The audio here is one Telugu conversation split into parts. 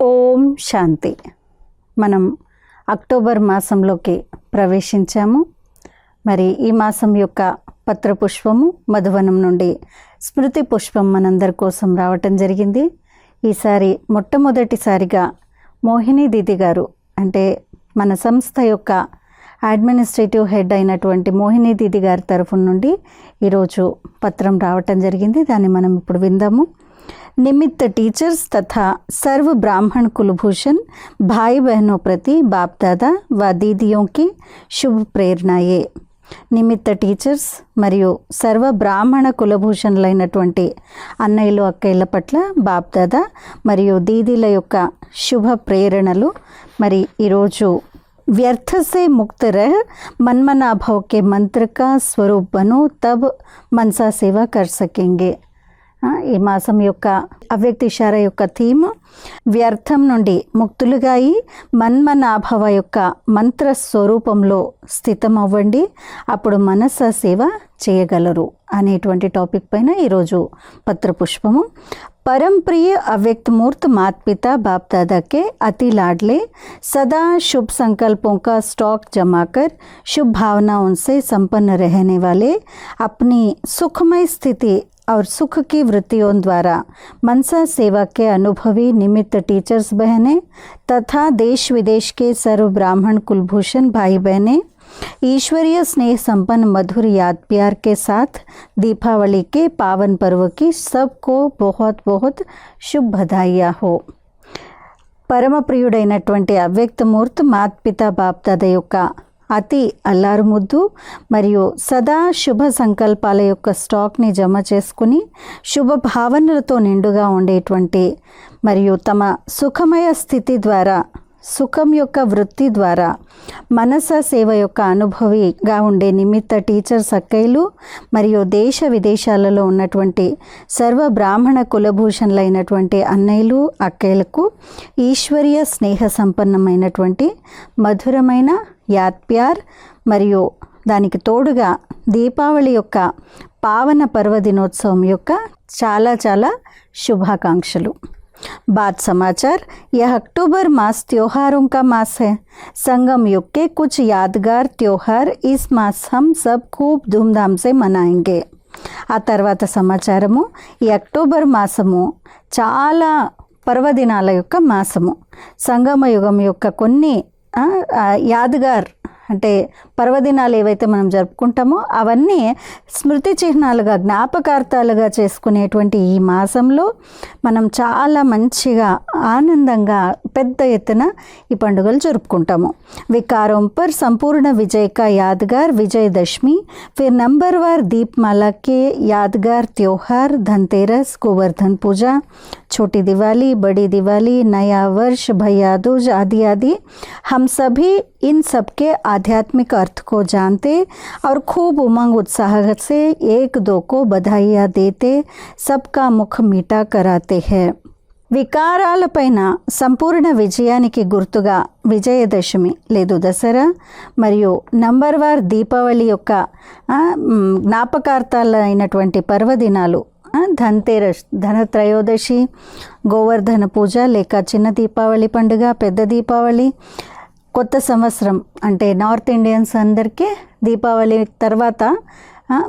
ఓం శాంతి. మనం అక్టోబర్ మాసంలోకి ప్రవేశించాము. మరి ఈ మాసం యొక్క పత్రపుష్పము మధువనం నుండి స్మృతి పుష్పం మనందరి కోసం రావటం జరిగింది. ఈసారి మొట్టమొదటిసారిగా మోహిని దీది గారు అంటే మన సంస్థ యొక్క అడ్మినిస్ట్రేటివ్ హెడ్ అయినటువంటి మోహిని దీది గారి తరఫు నుండి ఈరోజు పత్రం రావటం జరిగింది. దాన్ని మనం ఇప్పుడు విందాము. નિમિત્ત ટીચર્સ તથા સર્વ બ્રાહ્મણ કુલભૂષણ ભાઈ બહેનों પ્રતિ બાપ દાદા વા દીદીઓ કી શુભ ప్రేరణయే నిమిత్త టీచర్స్ మరియు సర్వ బ్రాహ్మణ కులభూషణులైనటువంటి అన్నయ్యలు అక్కయ్యల పట్ల బాప్దాదా మరియు దీదీల యొక్క శుభ ప్రేరణలు మరి ఈరోజు व्यर्थ से मुक्त रह मनमना भाव के मंत्र का स्वरूप बनो तब मनसा सेवा कर सकेंगे ఈ మాసం యొక్క అవ్యక్త ఇషారా యొక్క థీమ్ వ్యర్థం నుండి ముక్తులుగా అయి మన్మనాభవ యొక్క మంత్ర స్వరూపంలో స్థితం అవ్వండి అప్పుడు మనస సేవ చేయగలరు అనేటువంటి టాపిక్ పైన ఈరోజు పత్రపుష్పము परम प्रिय अव्यक्त मूर्त मात पिता बाप दादा के अति लाडले सदा शुभ संकल्पों का स्टॉक जमा कर शुभ भावनाओं से संपन्न रहने वाले अपनी सुखमय स्थिति और सुख की वृत्तियों द्वारा मनसा सेवा के अनुभवी निमित्त टीचर्स बहनें तथा देश विदेश के सर्व ब्राह्मण कुलभूषण भाई बहनें ईश्वरीय स्नेह संपन्न मधुर याद प्यार के साथ दीपावली के पावन पर्व की सबको बहुत बहुत शुभ बधाइयाँ हो పరమ ప్రియుడైనటువంటి అవ్యక్తమూర్తి మాత్పిత బాప్దాద యొక్క అతి అల్లారు ముద్దు మరియు సదా శుభ సంకల్పాల యొక్క స్టాక్ని జమ చేసుకుని శుభ భావనలతో నిండుగా ఉండేటువంటి మరియు తమ సుఖమయ స్థితి ద్వారా సుఖం యొక్క వృత్తి ద్వారా మనస సేవ యొక్క అనుభవిగా ఉండే నిమిత్త టీచర్స్ సక్కైలు మరియు దేశ విదేశాలలో ఉన్నటువంటి సర్వ బ్రాహ్మణ కులభూషణులైనటువంటి అన్నయ్యలు అక్కయ్యలకు ఈశ్వరీయ స్నేహ సంపన్నమైనటువంటి మధురమైన యాత్ప్యార్ మరియు దానికి తోడుగా దీపావళి యొక్క పావన పర్వదినోత్సవం యొక్క చాలా చాలా శుభాకాంక్షలు. बात समाचार यह अक्टूबर मास त्योहारों का मास है संगम युग के कुछ यादगार त्योहार इस मास हम सब खूब धूमधाम से मनाएंगे ఆ తర్వాత సమాచారము ఈ అక్టోబర్ మాసము చాలా పర్వదినాల యొక్క మాసము సంగమ యుగం యొక్క కొన్ని ఆ, ఆ, యాదగార్ అంటే పర్వదినాలు ఏవైతే మనం జరుపుకుంటామో అవన్నీ స్మృతి చిహ్నాలుగా జ్ఞాపకార్థాలుగా చేసుకునేటువంటి ఈ మాసంలో మనం చాలా మంచిగా ఆనందంగా పెద్ద ఎత్తున ఈ పండుగలు జరుపుకుంటాము. వికారం పర్ సంపూర్ణ విజయక యాదగార్ విజయదశమి ఫిర్ నంబర్ వార్ దీప్మాలకే యాదగార్ త్యోహార్ ధన్తేరస్ గోవర్ధన్ పూజ छोटी दिवाली बड़ी दिवाली नया वर्ष भैया दूज आदि आदि हम सभी इन सब के आध्यात्मिक अर्थ को जानते और खूब उमंग उत्साह से एक दो को बधाइयाँ देते सबका मुख मीठा कराते हैं వికారాలపైన సంపూర్ణ విజయానికి గుర్తుగా విజయదశమి లేదు దసరా మరియు నంబర్ వార్ దీపావళి యొక్క ఆ, మ్, జ్ఞాపకార్థాలైనటువంటి పర్వదినాలు ఆ, ధన్తేరస్ ధనత్రయోదశి గోవర్ధన పూజ లేక చిన్న దీపావళి పండుగ పెద్ద దీపావళి కొత్త సంవత్సరం అంటే నార్త్ ఇండియన్స్ అందరికీ దీపావళి తర్వాత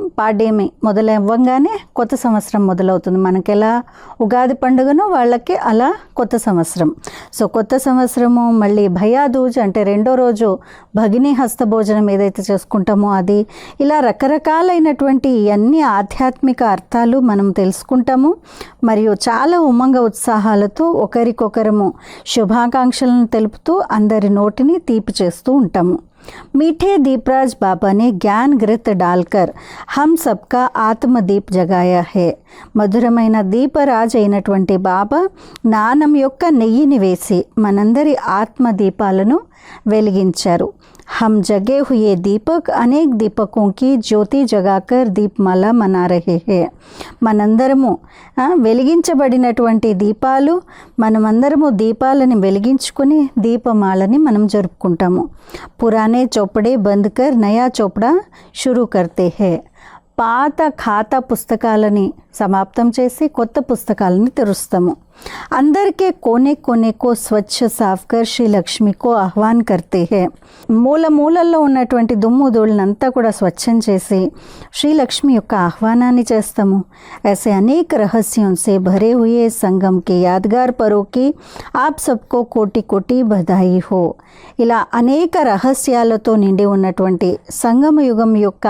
పాడేమి మొదలవ్వంగానే కొత్త సంవత్సరం మొదలవుతుంది. మనకి ఎలా ఉగాది పండుగను వాళ్ళకి అలా కొత్త సంవత్సరం. సో కొత్త సంవత్సరము మళ్ళీ భయాదూజ్ అంటే రెండో రోజు భగిని హస్త భోజనం ఏదైతే చేసుకుంటామో అది ఇలా రకరకాలైనటువంటి అన్ని ఆధ్యాత్మిక అర్థాలు మనం తెలుసుకుంటాము. మరియు చాలా ఉమంగ ఉత్సాహాలతో ఒకరికొకరము శుభాకాంక్షలను తెలుపుతూ అందరి నోటిని తీపి చేస్తూ ఉంటాము. मीठे दीपराज बाबा ने ज्ञान घृत डालकर हम सबका ఆత్మదీప్ జగాయా హే మధురమైన దీపరాజ్ అయినటువంటి బాబా నానం యొక్క నెయ్యిని వేసి మనందరి ఆత్మదీపాలను వెలిగించారు हम जगे हुए दीपक अनेक दीपकों की జ్యోతి జగాకర్ దీప్మాల మనా రహే హే మనందరము ఆ, వెలిగించబడినటువంటి దీపాలు మనమందరము దీపాలని వెలిగించుకుని దీపమాలని మనం జరుపుకుంటాము పురానే చోపడే బంద్ కర్ నయా చోపడా షురూ కర్తే హే పాత ఖాతా పుస్తకాలని సమాప్తం చేసి కొత్త పుస్తకాలని తెరుస్తాము అందరికీ कोने कोने को స్వచ్ఛ సాఫ్ కర్ శ్రీ లక్ష్మికో ఆహ్వాన్ కర్తే హే మూల మూలల్లో ఉన్నటువంటి దుమ్ము ధూళినంతా కూడా స్వచ్ఛం చేసి శ్రీలక్ష్మి యొక్క ఆహ్వానాన్ని చేస్తాము ऐसे अनेक रहस्यों से भरे हुए संगम के यादगार परों की आप सबको కోటి కోటి బధాయి హో ఇలా అనేక రహస్యాలతో నిండి ఉన్నటువంటి సంగమ యుగం యొక్క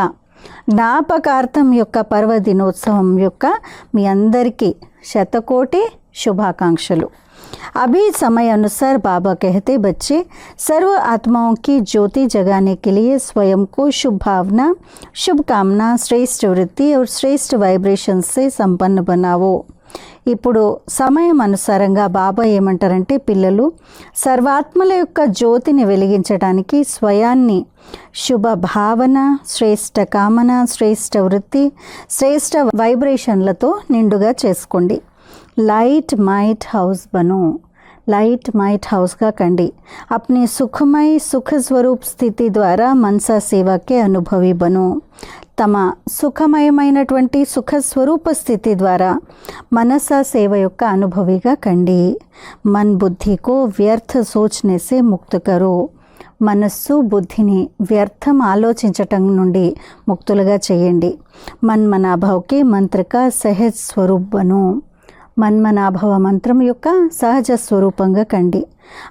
జ్ఞాపకార్థం యొక్క పర్వదినోత్సవం యొక్క మీ అందరికీ శతకోటి శుభాకాంక్షలు अभी समय अनुसार बाबा कहते बच्चे सर्व आत्माओं की ज्योति जगाने के लिए स्वयं को शुभ भावना शुभकामना श्रेष्ठ वृत्ति और श्रेष्ठ वाइब्रेशन से संपन्न बनाओ ఇప్పుడు సమయం అనుసారంగా బాబా ఏమంటారంటే పిల్లలు సర్వాత్మల యొక్క జ్యోతిని వెలిగించడానికి స్వయాన్ని శుభ భావన శ్రేష్ట కామన శ్రేష్ట వృత్తి శ్రేష్ట వైబ్రేషన్లతో నిండుగా చేసుకోండి. లైట్ మైట్ హౌస్ బను. లైట్ మైట్ హౌస్గా కండి. అప్ని సుఖమై సుఖ స్వరూప్ స్థితి ద్వారా మనసా సేవకే అనుభవి బను తమ సుఖమయమైనటువంటి సుఖ స్వరూప స్థితి ద్వారా మనసా సేవ యొక్క అనుభవిగా కండి. మన్ బుద్ధికో వ్యర్థ సోచనేసే ముక్తుకరు. మనస్సు బుద్ధిని వ్యర్థం ఆలోచించటం నుండి ముక్తులుగా చేయండి. మన్ మనాభావ్కి మంత్రిక సహజ్ స్వరూపను మన్మనాభవ మంత్రం యొక్క సహజ స్వరూపంగా కండి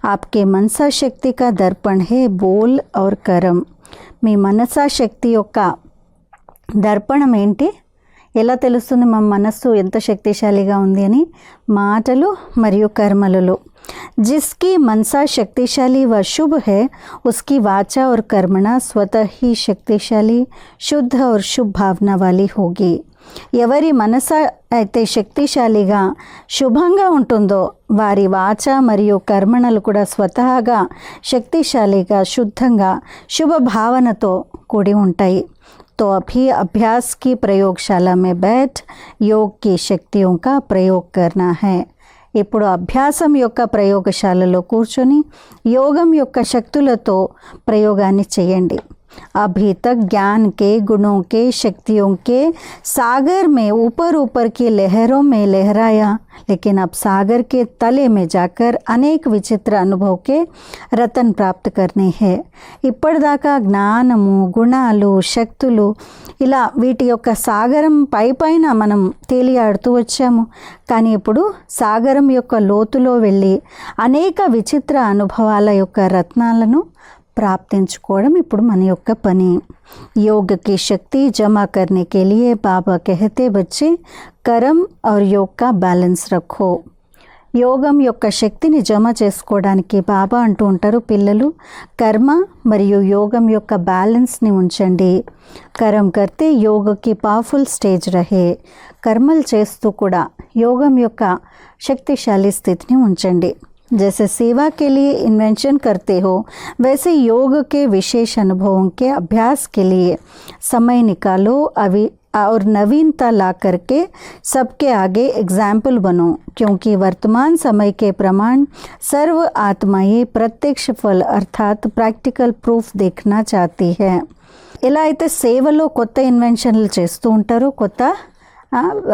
ఆప్కే మనసా శక్తి కా దర్పణ్ హే బోల్ ఔర్ కరం మీ మనసా శక్తి యొక్క దర్పణం ఏంటి ఎలా తెలుస్తుంది మా మనస్సు ఎంత శక్తిశాలిగా ఉంది అని మాటలు మరియు కర్మలలో जिसकी मनसा शक्तिशाली व शुभ है उसकी वाचा और कर्मणा स्वतः ही शक्तिशाली शुद्ध और शुभ भावना वाली होगी ఎవరి మనస అయితే శక్తిశాలిగా శుభంగా ఉంటుందో వారి వాచ మరియు కర్మణలు కూడా స్వతహాగా శక్తిశాలిగా శుద్ధంగా శుభ భావనతో కూడి ఉంటాయి तो अभी अभ्यास की प्रयोगशाला में बैठ योग की शक्तियों का प्रयोग करना है ఇప్పుడు అభ్యాసం యొక్క ప్రయోగశాలలో కూర్చొని యోగం యొక్క శక్తులతో ప్రయోగాన్ని చేయండి अभी तक ज्ञान के गुणों के शक्तियों के सागर में ऊपर ऊपर की लहरों में लहराया लेकिन अब सागर के तले में जाकर अनेक विचित्र अनुभव के रतन प्राप्त करने हैं ఇప్పటిదాకా జ్ఞానము గుణాలు శక్తులు ఇలా వీటి యొక్క సాగరం పై పైన మనం తేలియాడుతూ వచ్చాము కానీ ఇప్పుడు సాగరం యొక్క లోతులో వెళ్ళి అనేక విచిత్ర అనుభవాల యొక్క రత్నాలను ప్రాప్తించుకోవడం ఇప్పుడు మన యొక్క పని योग की शक्ति जमा करने के लिए बाबा कहते बच्चे कर्म और योग का बैलेंस रखो యోగం యొక్క శక్తిని జమ చేసుకోవడానికి బాబా అంటూ ఉంటారు పిల్లలు కర్మ మరియు యోగం యొక్క బ్యాలెన్స్ని ఉంచండి కరం కర్తే యోగకి పవర్ఫుల్ స్టేజ్ రహే కర్మలు చేస్తూ కూడా యోగం యొక్క శక్తిశాలి స్థితిని ఉంచండి जैसे सेवा के लिए इन्वेंशन करते हो वैसे योग के विशेष अनुभवों के अभ्यास के लिए समय निकालो अभी और नवीनता ला करके सबके आगे एग्जाम्पल बनो क्योंकि वर्तमान समय के प्रमाण सर्व आत्माएं प्रत्यक्ष फल अर्थात प्रैक्टिकल प्रूफ देखना चाहती है ఎలా అయితే సేవలో కొత్త ఇన్వెన్షన్లు చేస్తూ ఉంటారో కొత్త ఆ,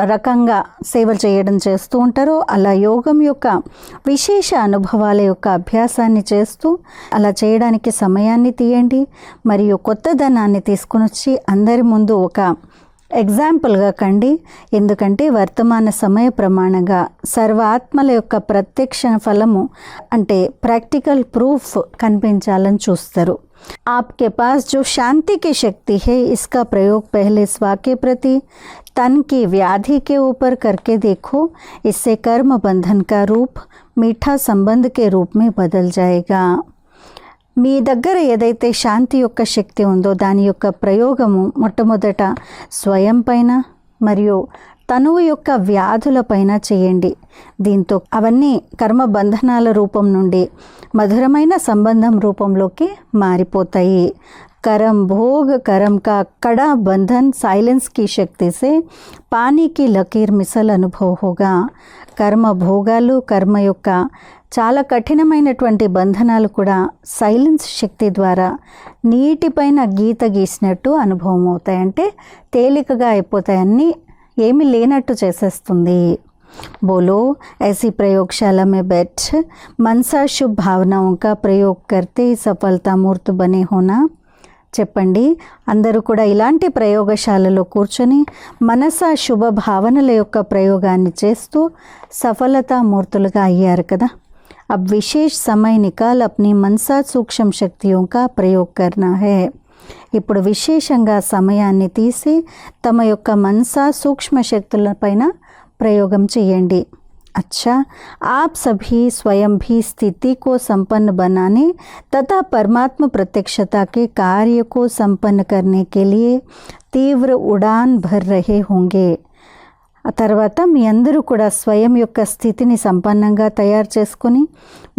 రకంగా సేవలు చేయడం చేస్తూ ఉంటారో. అలా యోగం యొక్క విశేష అనుభవాల యొక్క అభ్యాసాన్ని చేస్తూ అలా చేయడానికి సమయాన్ని తీయండి. మరియు కొత్త ధనాన్ని తీసుకుని వచ్చి అందరి ముందు ఒక ఎగ్జాంపుల్గా కండి ఎందుకంటే వర్తమాన సమయ ప్రమాణంగా సర్వాత్మల యొక్క ప్రత్యక్ష ఫలము అంటే ప్రాక్టికల్ ప్రూఫ్ కనిపించాలని చూస్తారు आपके पास जो शांति की शक्ति है इसका प्रयोग पहले स्वा के प्रति तन की व्याधि के ऊपर करके देखो इससे कर्म बंधन का रूप मीठा संबंध के रूप में बदल जाएगा మీ దగ్గర ఏదైతే శాంతి యొక్క శక్తి ఉందో దాని యొక్క ప్రయోగము మొట్టమొదట స్వయం పైన మరియు తనువు యొక్క వ్యాధుల పైన చేయండి దీంతో అవన్నీ కర్మ బంధనాల రూపం నుండి మధురమైన సంబంధం రూపంలోకి మారిపోతాయి करम भोग करम का कड़ा बंधन साइलेंस की शक्ति से पानी की लकीर मिसल अनुभव होगा కర్మ భోగాలు కర్మ యొక్క చాలా కఠినమైనటువంటి బంధనాలు కూడా సైలెన్స్ శక్తి ద్వారా నీటిపైన గీత గీసినట్టు అనుభవం అవుతాయి అంటే తేలికగా అయిపోతాయి అన్నీ ఏమీ లేనట్టు చేసేస్తుంది बोलो ऐसी प्रयोगशाला में बैठ मनसा शुभ भावनाओं का प्रयोग करते ही सफलता मूर्त बने होना చెప్పండి అందరూ కూడా ఇలాంటి ప్రయోగశాలలో కూర్చొని మనస శుభ భావనల యొక్క ప్రయోగాన్ని చేస్తూ సఫలతా మూర్తులుగా అయ్యారు కదా अब विशेष समय निकाल अपनी मनसा सूक्ष्म शक्तियों का प्रयोग करना है ఇప్పుడు విశేషంగా సమయాన్ని తీసి తమ యొక్క మనసా సూక్ష్మ శక్తులపైన ప్రయోగం చేయండి अच्छा आप सभी स्वयं भी स्थिति को संपन्न बनाने तथा परमात्म प्रत्यक्षता के कार्य को संपन्न करने के लिए तीव्र उड़ान भर रहे होंगे ఆ తర్వాత మీ అందరూ కూడా స్వయం యొక్క స్థితిని సంపన్నంగా తయారు చేసుకొని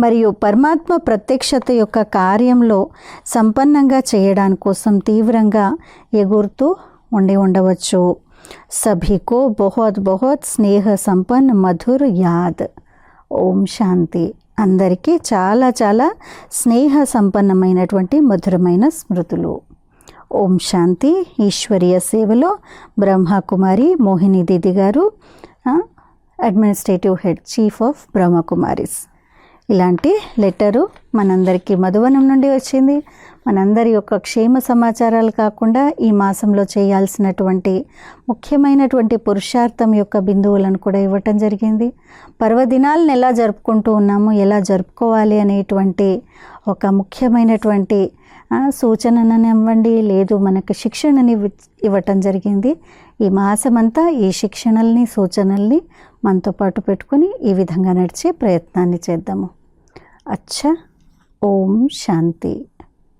మరియు పరమాత్మ ప్రత్యక్షత యొక్క కార్యంలో సంపన్నంగా చేయడాని కోసం తీవ్రంగా ఎగురుతూ ఉండి ఉండవచ్చు. సభికో బహుత్ బహుత్ స్నేహ సంపన్న మధుర్ యాద్. ఓం శాంతి. అందరికీ చాలా చాలా స్నేహ సంపన్నమైనటువంటి మధురమైన స్మృతులు. ఓం శాంతి. ఈశ్వరీయ సేవలో బ్రహ్మకుమారి మోహిని దీది గారు administrative head chief of Brahmakumaris. ఇలాంటి లెటరు మనందరికీ మధువనం నుండి వచ్చింది. మనందరి యొక్క క్షేమ సమాచారాలు కాకుండా ఈ మాసంలో చేయాల్సినటువంటి ముఖ్యమైనటువంటి పురుషార్థం యొక్క బిందువులను కూడా ఇవ్వటం జరిగింది. పర్వదినాలను ఎలా జరుపుకుంటూ ఉన్నాము ఎలా జరుపుకోవాలి అనేటువంటి ఒక ముఖ్యమైనటువంటి ఆ, సూచనను ఇవ్వండి లేదు మనకు శిక్షణని ఇవ్వటం జరిగింది. ఈ మాసమంతా ఈ శిక్షణల్ని సూచనల్ని మనతో పాటు పెట్టుకొని ఈ విధంగా నడిచే ప్రయత్నాన్ని చేద్దాము. అచ్చా ఓం శాంతి.